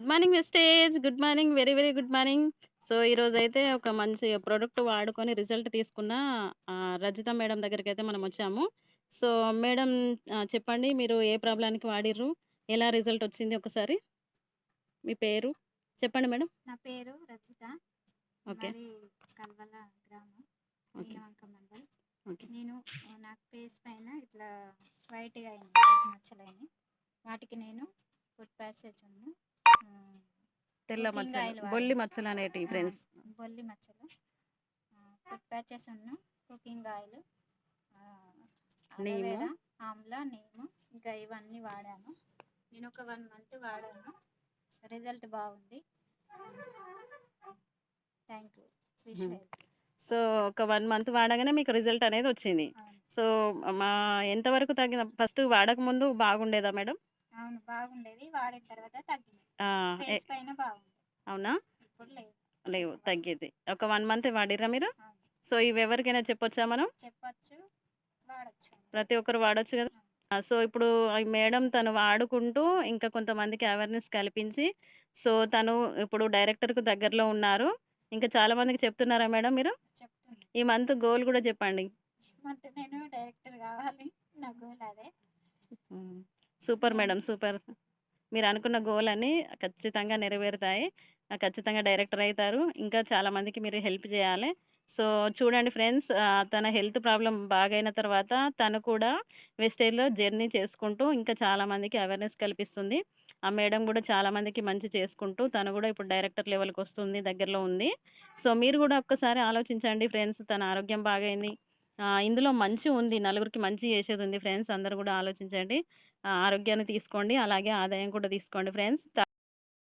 Good morning Vestige. Good morning. Very, very good morning. So, ఈరోజైతే ఒక మంచి product వాడుకొని రిజల్ట్ తీసుకున్న రజిత మేడం దగ్గరికైతే మనమొచ్చాము. సో, మేడం చెప్పండి మీరు ఏ ప్రాబ్లమ్‌కి వాడిర్రు? ఎలా రిజల్ట్ వచ్చింది ఒకసారి? మీ పేరు? చెప్పండి మేడం. నా పేరు రచిత. ఓకే. కల్వల గ్రామం. నేను నాకు ఫేస్ పైన ఇట్లా వైట్‌గా అయింది. వైట్ మచ్చలయినాయి. వాటికి నేను ఫుడ్ ప్యాసేజ్‌ను ఆహ్, తెల్ల మచ్చలు, బొల్లి వాడాను. మచ్చలనేటివి ఆ! ఫ్రెండ్స్. బొల్లి మచ్చలు. ఫుడ్ ప్యాచెస్‌ను, కుకింగ్ ఆయిల్, నీము. ఆమ్లా, నీము ఇంకా ఇవన్నీ వాడాను. నేను ఒక 1 మంత్ వాడాను. రిజల్ట్ బాగుంది. Thank you. Wish. Health. So, ఒక 1 మంత్ వాడగానే మీకు రిజల్ట్ అనేది వచ్చింది. సో, మా ఎంతవరకు తగ్గిన ఫస్ట్ వాడకముందు బాగుండేదా మేడం? అవును. బాగుండేది. వాడిన తర్వాత తగ్గింది. అవునా? లేవు. తగ్గిద్ది. ఒక 1 మంత్ వాడిర్రా మీరు? సో, చెప్పొచ్చా మనం? చెప్పొచ్చు. వాడొచ్చు. ప్రతి ఒక్కరు వాడొచ్చు. ఆ! సో, ఇప్పుడు ఈ మేడం తను వాడుకుంటూ ఇంకా కొంతమందికి అవేర్‌నెస్ కల్పించి, సో, తను ఇప్పుడు డైరెక్టర్‌కు దగ్గరలో ఉన్నారు. ఇంకా చాలా మందికి చెప్తున్నారా మేడం మీరు? ఈ మంత్ గోల్ గూడా చెప్పండి. నేను డైరెక్టర్ కావాలి. నా గోల్ అదే. హ్మ్. Super madam. సూపర్. మీరనుకున్న గోల్ అన్నీ ఖచ్చితంగా నెరవేరుతాయి. ఖచ్చితంగా డైరెక్టర్ అవుతారు ఇంకా చాలామందికి మీరు హెల్ప్ చేయాలి సో, చూడండి ఫ్రెండ్స్ తన హెల్త్ ప్రాబ్లం బాగైన తర్వాత తను కూడా వెస్టేజ్‌లో జర్నీ చేసుకుంటూ ఇంకా చాలామందికి అవేర్‌నెస్ కల్పిస్తుంది. ఆ మేడం కూడా చాలామందికి మంచి చేసుకుంటూ తను కూడా ఇప్పుడు డైరెక్టర్ లెవెల్కి వస్తుంది దగ్గరలో ఉంది. సో, మీరు కూడా ఒక్కసారి ఆలోచించండి ఫ్రెండ్స్. తన ఆరోగ్యం బాగైంది. ఇందులో మంచి ఉంది. నలుగురికి మంచి చేసేది ఉంది ఫ్రెండ్స్. అందరు కూడా ఆలోచించండి. ఆరోగ్యాన్ని తీసుకోండి. అలాగే ఆదాయం కూడా తీసుకోండి ఫ్రెండ్స్. త